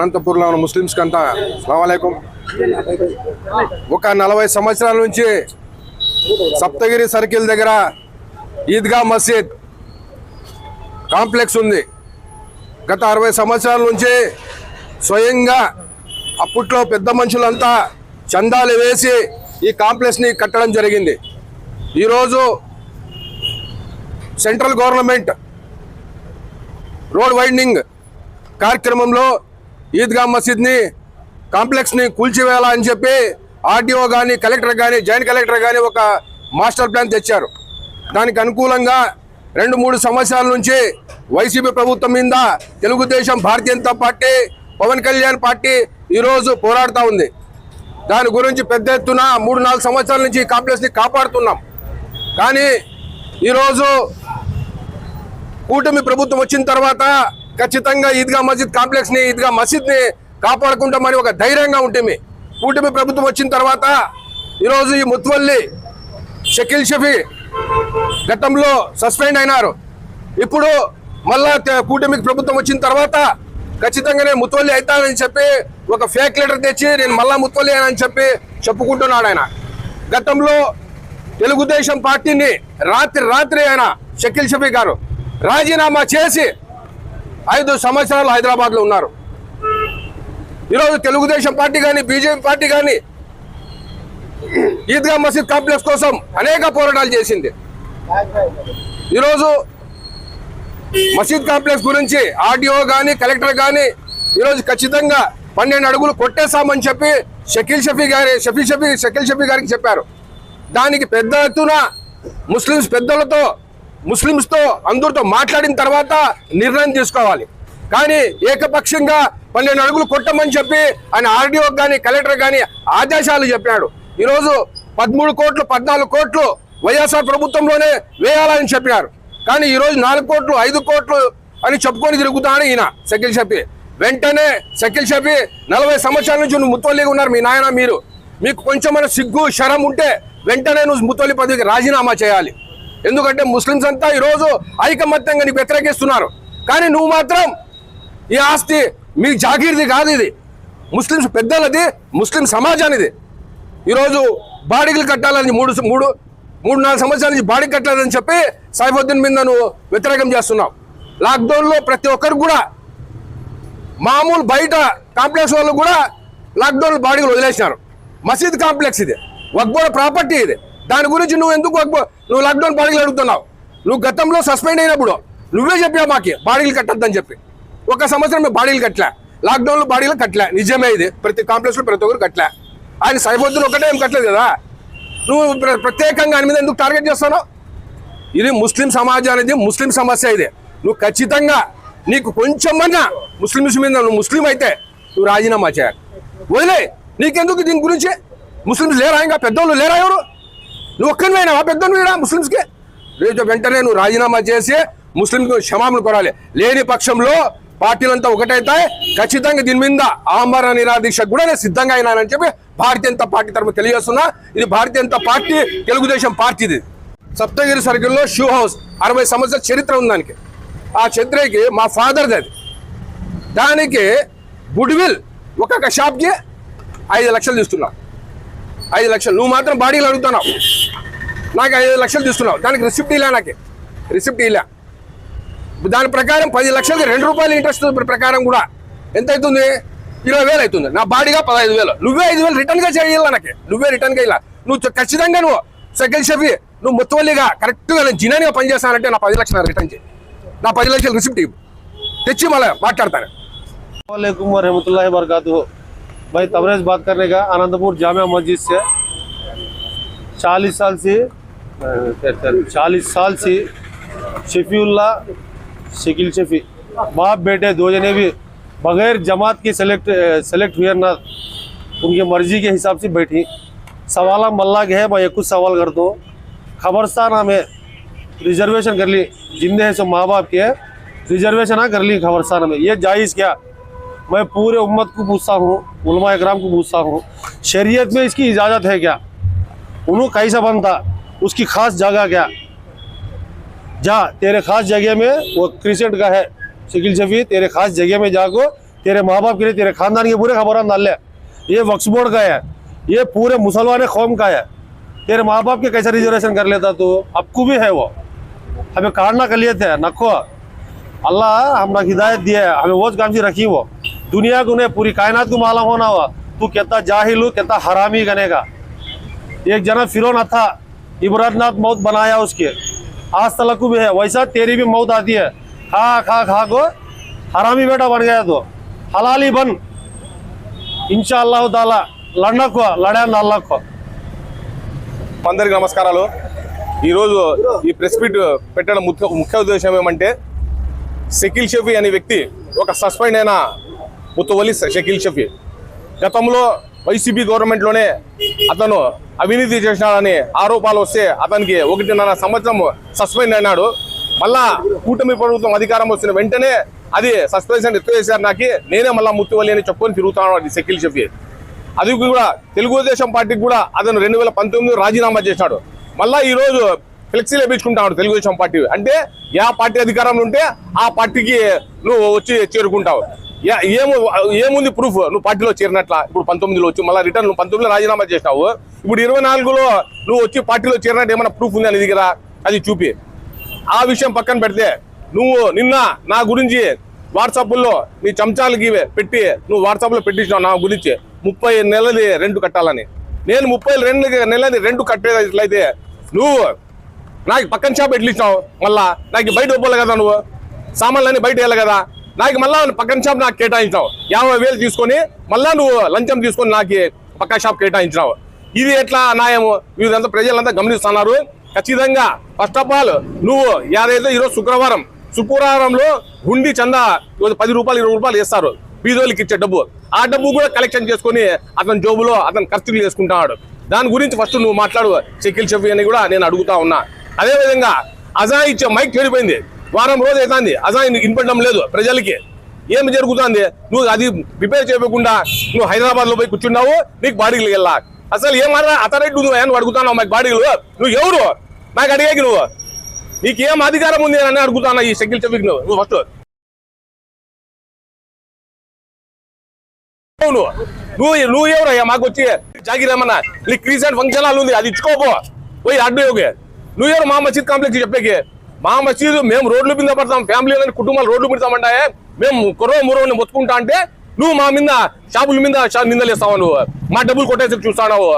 అనంతపూర్లో ఉన్న ముస్లిమ్స్కి అంతా అస్సలామలైకుం ఒక నలభై సంవత్సరాల నుంచి సప్తగిరి సర్కిల్ దగ్గర ఈద్గా మసీద్ కాంప్లెక్స్ ఉంది. గత అరవై సంవత్సరాల నుంచి స్వయంగా అప్పట్లో పెద్ద మనుషులంతా చందాలు వేసి ఈ కాంప్లెక్స్ని కట్టడం జరిగింది. ఈరోజు సెంట్రల్ గవర్నమెంట్ రోడ్ వైండింగ్ కార్యక్రమంలో ఈద్గా మసీద్ని కాంప్లెక్స్ని కూల్చివేయాలని చెప్పి ఆర్డీఓ కానీ కలెక్టర్ కానీ జాయింట్ కలెక్టర్ కానీ ఒక మాస్టర్ ప్లాన్ తెచ్చారు. దానికి అనుకూలంగా రెండు మూడు సంవత్సరాల నుంచి వైసీపీ ప్రభుత్వం మీద తెలుగుదేశం భారతీయ జనతా పార్టీ పవన్ కళ్యాణ్ పార్టీ ఈరోజు పోరాడుతూ ఉంది. దాని గురించి పెద్ద ఎత్తున మూడు నాలుగు సంవత్సరాల నుంచి ఈ కాంప్లెక్స్ని కాపాడుతున్నాం. కానీ ఈరోజు కూటమి ప్రభుత్వం వచ్చిన తర్వాత ఖచ్చితంగా ఈద్గా మసీద్ కాంప్లెక్స్ని ఈద్గా మసీద్ని కాపాడుకుంటామని ఒక ధైర్యంగా ఉంటుంది కూటమి ప్రభుత్వం వచ్చిన తర్వాత ఈరోజు ఈ ముత్వల్లి షకీల్ షఫీ గతంలో సస్పెండ్ అయినారు. ఇప్పుడు మళ్ళా కూటమికి ప్రభుత్వం వచ్చిన తర్వాత ఖచ్చితంగా నేను ముత్వల్లి అవుతానని చెప్పి ఒక ఫేక్ లెటర్ తెచ్చి నేను మళ్ళా ముత్వల్లి అని చెప్పి చెప్పుకుంటున్నాడు ఆయన. గతంలో తెలుగుదేశం పార్టీని రాత్రి రాత్రి ఆయన షకీల్ షఫీ గారు రాజీనామా చేసి ఐదు సంవత్సరాలు హైదరాబాద్లో ఉన్నారు. ఈరోజు తెలుగుదేశం పార్టీ కానీ బీజేపీ పార్టీ కానీ ఈద్గా మసీద్ కాంప్లెక్స్ కోసం అనేక పోరాటాలు చేసింది. ఈరోజు మసీద్ కాంప్లెక్స్ గురించి ఆర్డీఓ కానీ కలెక్టర్ కానీ ఈరోజు ఖచ్చితంగా పన్నెండు అడుగులు కొట్టేశామని చెప్పి షకీల్ షఫీ గారి షఫీ షఫీ షకీల్ షఫీ గారికి చెప్పారు. దానికి పెద్ద ఎత్తున ముస్లిమ్స్ పెద్దలతో ముస్లిమ్స్తో అందరితో మాట్లాడిన తర్వాత నిర్ణయం తీసుకోవాలి. కానీ ఏకపక్షంగా పన్నెండు అడుగులు కొట్టమని చెప్పి ఆయన ఆర్డీఓ కానీ కలెక్టర్ కానీ ఆదేశాలు చెప్పాడు. ఈరోజు పదమూడు కోట్లు పద్నాలుగు కోట్లు వైఎస్ఆర్ ప్రభుత్వంలోనే వేయాలని చెప్పినారు కానీ ఈరోజు నాలుగు కోట్లు ఐదు కోట్లు అని చెప్పుకొని తిరుగుతాడు ఈయన సెకిల్ షఫీ. వెంటనే సకిల్ షఫీ నలభై సంవత్సరాల నుంచి నువ్వు ముత్తోలిగా ఉన్నారు మీ నాయన మీరు. మీకు కొంచెమైనా సిగ్గు శరం ఉంటే వెంటనే నువ్వు ముత్తోలి పదవికి రాజీనామా చేయాలి. ఎందుకంటే ముస్లిమ్స్ అంతా ఈరోజు ఐకమత్యంగా నీకు వ్యతిరేకిస్తున్నారు. కానీ నువ్వు మాత్రం ఈ ఆస్తి మీ జాగీర్ది కాదు ఇది. ముస్లిమ్స్ పెద్దలది ముస్లిం సమాజానిది. ఈరోజు బాడీలు కట్టాలని మూడు మూడు మూడు నాలుగు సంవత్సరాల నుంచి బాడీ కట్టాలని చెప్పి సైఫుద్దీన్ మీద నువ్వు వ్యతిరేకం చేస్తున్నావు. లాక్డౌన్లో ప్రతి ఒక్కరు కూడా మామూలు బయట కాంప్లెక్స్ వాళ్ళు కూడా లాక్డౌన్ బాడీలు వదిలేసినారు. మసీద్ కాంప్లెక్స్ ఇది. వక్బోడ ప్రాపర్టీ ఇది. దాని గురించి నువ్వు ఎందుకు వక్బో నువ్వు లాక్డౌన్ బాడీలు అడుగుతున్నావు నువ్వు గతంలో సస్పెండ్ అయినప్పుడు నువ్వే చెప్పావు మాకి బాడీలు కట్టద్దని చెప్పి. ఒక సంవత్సరం మేము బాడీలు కట్టలే. లాక్డౌన్లో బాడీలు కట్టలే. నిజమే ఇది. ప్రతి కాంప్లెక్స్లో ప్రతి ఒక్కరు కట్టలే. ఆయన సరిపోతున్న ఒకటే ఏం కట్టలేదు కదా? నువ్వు ప్రత్యేకంగా ఆయన మీద ఎందుకు టార్గెట్ చేస్తున్నావు? ఇది ముస్లిం సమాజానికి ముస్లిం సమస్య ఇది. నువ్వు ఖచ్చితంగా నీకు కొంచెమన్నా ముస్లిమ్స్ మీద నువ్వు ముస్లిం అయితే నువ్వు రాజీనామా చేయాలి. వదిలే నీకెందుకు దీని గురించి? ముస్లిమ్స్ లేరా ఇంకా? పెద్దోళ్ళు లేరా ఎవరు? నువ్వు ఒక్కరివైనా పెద్దోళ్ళు లేరా ముస్లిమ్స్కి. రేపు వెంటనే నువ్వు రాజీనామా చేసి ముస్లింకు క్షమాపణ కోరాలి. లేని పక్షంలో పార్టీలంతా ఒకటైతాయి. ఖచ్చితంగా దీని మీద ఆమరణ నిరాదీక్ష కూడా నేను సిద్ధంగా అయినానని చెప్పి భారతీయ జనతా పార్టీ తరఫున తెలియజేస్తున్నా. ఇది భారతీయ జనతా పార్టీ తెలుగుదేశం పార్టీది. సప్తగిరి సర్కిల్లో షూ హౌస్ అరవై సంవత్సరాల చరిత్ర ఉంది దానికి. ఆ చరిత్రకి మా ఫాదర్ది అది. దానికి గుడ్విల్ ఒక్కొక్క షాప్కి ఐదు లక్షలు తీస్తున్నావు ఐదు లక్షలు. నువ్వు మాత్రం బాడీలు అడుగుతున్నావు. నాకు ఐదు లక్షలు తీసుకున్నావు. దానికి రిసిప్ట్ ఇలా నాకు. రిసిప్ట్ ఇలా దాని ప్రకారం పది లక్షలకి రెండు రూపాయలు ఇంట్రెస్ట్ ప్రకారం కూడా. ఎంత అవుతుంది ఇరవై వేలు అవుతుంది నా బాడీగా పదహైదు వేలు. నువ్వే ఐదు వేలు రిటర్న్గా చేయాలి నాకు? నువ్వే రిటర్న్గా ఇలా నువ్వు ఖచ్చితంగా నువ్వు సెకండ్ షెఫ్ నువ్వు మొత్తవల్లిగా కరెక్ట్గా నేను జినానిగా పనిచేస్తానంటే నా పది లక్షలు రిటర్న్ చేయి. నా పది లక్షలు రిసిప్ట్ ఇవ్వు. తెచ్చి మళ్ళీ మాట్లాడతాను. వరహమతుల్లాహి भाई तबरेज बात करने का, आनंदपुर जामिया मस्जिद से। चालीस साल से चालीस साल से शफीउल्ला, शकील शफी, बाप बेटे दो जने भी, बगैर जमात की सेलेक्ट सेलेक्ट हुए ना, उनकी मर्ज़ी के हिसाब से बैठी। सवाल मल्ला के है मैं कुछ सवाल कर दो। खबरस्तान हमें रिजर्वेशन कर ली, जिंदे हैं सो माँ बाप के रिजर्वेशन हाँ कर ली खबरस्तान में ये जायज़ क्या? मैं पूरे उम्मत को पूछता हूँ, उलमा इकराम को पूछता हूँ, शरीयत में इसकी इजाज़त है क्या? उन्हों कैसा बनता? उसकी खास जगह क्या? जा तेरे खास जगह में वो क्रिसेंट का है, शकील शफी, तेरे खास जगह में जाको तेरे माँ बाप के लिए, तेरे खानदान के पूरे खबर डाल ले। ये वक्स बोर्ड का है, ये पूरे मुसलमान कौम का है। तेरे माँ बाप के कैसे रिजर्वेशन कर लेता तू? आपको भी है वो? हमें काटना कर लिए थे नको अल्लाह हम हिदायत दिया है, हमें वो काम से रखी वो। दुनिया को उन्हें पूरी कायनात को मालूम होना हुआ तू कहता जाहिल हूँ कहता हरामी गने का एक जना फिरौन था इबरतनाथ मौत बनाया उसके आज तलक को भी है वैसा तेरी भी मौत आती है खा खा खा को हरामी बेटा बन गया तो हलाली बन इंशा अल्लाह ताला लड़ना को लड़ा नाला को అందరికి నమస్కారాలు ఈరోజు ఈ ప్రెస్ మీట్ పెట్టడం ముఖ్య ముఖ్య ఉద్దేశం ఏమంటే షకీల్ షఫీ అనే వ్యక్తి ఒక సస్పెండ్ అయిన ముత్తవలి షకీల్ షఫీ. గతంలో వైసీపీ గవర్నమెంట్లోనే అతను అవినీతి చేసినాడని ఆరోపాలు వస్తే అతనికి ఒకటిన్నర సంవత్సరం సస్పెండ్ అయినాడు. మళ్ళా కూటమి ప్రభుత్వం అధికారం వచ్చిన వెంటనే అది సస్పెన్షన్ ఎత్తువేశారు నాకు. నేనే మళ్ళీ ముత్తువల్లి అని చెప్పుకొని తిరుగుతాను అది షకీల్ షఫీ. అది కూడా తెలుగుదేశం పార్టీకి కూడా అతను రెండు వేల పంతొమ్మిది రాజీనామా చేశాడు. మళ్ళా ఈ రోజు ఫ్లెక్సీలు వేయించుకుంటాడు తెలుగుదేశం పార్టీ. అంటే యా పార్టీ అధికారంలో ఉంటే ఆ పార్టీకి నువ్వు వచ్చి చేరుకుంటావు. ఏము ఏముంది ప్రూఫ్ నువ్వు పార్టీలో చేరినట్లా. ఇప్పుడు పంతొమ్మిదిలో వచ్చి మళ్ళీ రిటర్న్ నువ్వు పంతొమ్మిదిలో రాజీనామా చేసినావు. ఇప్పుడు ఇరవై నాలుగులో నువ్వు వచ్చి పార్టీలో చేరినట్టు ఏమైనా ప్రూఫ్ ఉంది అని దగ్గర? అది చూపి. ఆ విషయం పక్కన పెడితే నువ్వు నిన్న నా గురించి వాట్సాప్లో నీ చంచాలకి పెట్టి నువ్వు వాట్సాప్లో పెట్టించినావు నా గురించి. ముప్పై నెలది రెంట్ కట్టాలని. నేను ముప్పై రెండు నెలది రెంట్ కట్టేటట్లయితే నువ్వు నాకు పక్కన షాప్ ఎట్లా ఇచ్చినావు మళ్ళా నాకు బయట ఒప్పాలి కదా నువ్వు? సామాన్లన్నీ బయట వెళ్ళాలి కదా? నాకు మళ్ళా పక్కన షాప్ నాకు కేటాయించావు యాభై వేలు తీసుకొని మళ్ళా నువ్వు లంచం తీసుకొని నాకు పక్క షాప్ కేటాయించినావు. ఇది ఎట్లా న్యాయము ఇదంతా ప్రజలంతా గమనిస్తున్నారు. ఖచ్చితంగా ఫస్ట్ ఆఫ్ ఆల్ నువ్వు ఏదైతే ఈరోజు శుక్రవారం శుక్రవారంలో హుండీ చందా ఈరోజు పది రూపాయలు ఇరవై రూపాయలు ఇస్తారు బీదోళ్ళకి ఇచ్చే డబ్బు. ఆ డబ్బు కూడా కలెక్షన్ చేసుకొని అతని జోబులో అతను ఖర్చులు చేసుకుంటున్నాడు దాని గురించి ఫస్ట్ నువ్వు మాట్లాడు. షకిల్ షఫీ అని కూడా నేను అడుగుతా ఉన్నా. అదే విధంగా అజా ఇచ్చే మైక్ చెడిపోయింది. వారం రోజు అవుతుంది. అసలు వినపడడం లేదు ప్రజలకి. ఏం జరుగుతుంది? నువ్వు అది రిపేర్ చేయకుండా నువ్వు హైదరాబాద్లో పోయి కూర్చున్నావు నీకు బాడీలు వెళ్ళా. అసలు ఏం అతరెడ్డి నువ్వు ఏమని అడుగుతున్నావు? మాకు బాడీలు. నువ్వు ఎవరు? నాకు అడిగాకి నువ్వు. నీకేం అధికారం ఉంది అని అడుగుతున్నా ఈ షకిల్ షఫీక్ నువ్వు? నువ్వు ఫస్ట్ నువ్వు నువ్వు. నువ్వు ఎవరయ్యా? మాకు వచ్చి జాగిరమ్మన్నా నీకు రీసెంట్ ఫంక్షన్ హాల్ ఉంది అది ఇచ్చుకోపో. పోయి అడ్డు యోగి నువ్వు ఎవరు? మా మసీద్ కాంప్లెక్స్ చెప్పేకి. మా మసీదు మేము రోడ్లు మీద పడతాం ఫ్యామిలీలని కుటుంబాలు రోడ్లు పెడతామంటే మేము కుర్రో మురవని మొత్తుకుంటా అంటే నువ్వు మా మీద షాపుల మీద నిందలేస్తావు నువ్వు? మా డబ్బులు కొట్టేసి చూస్తావు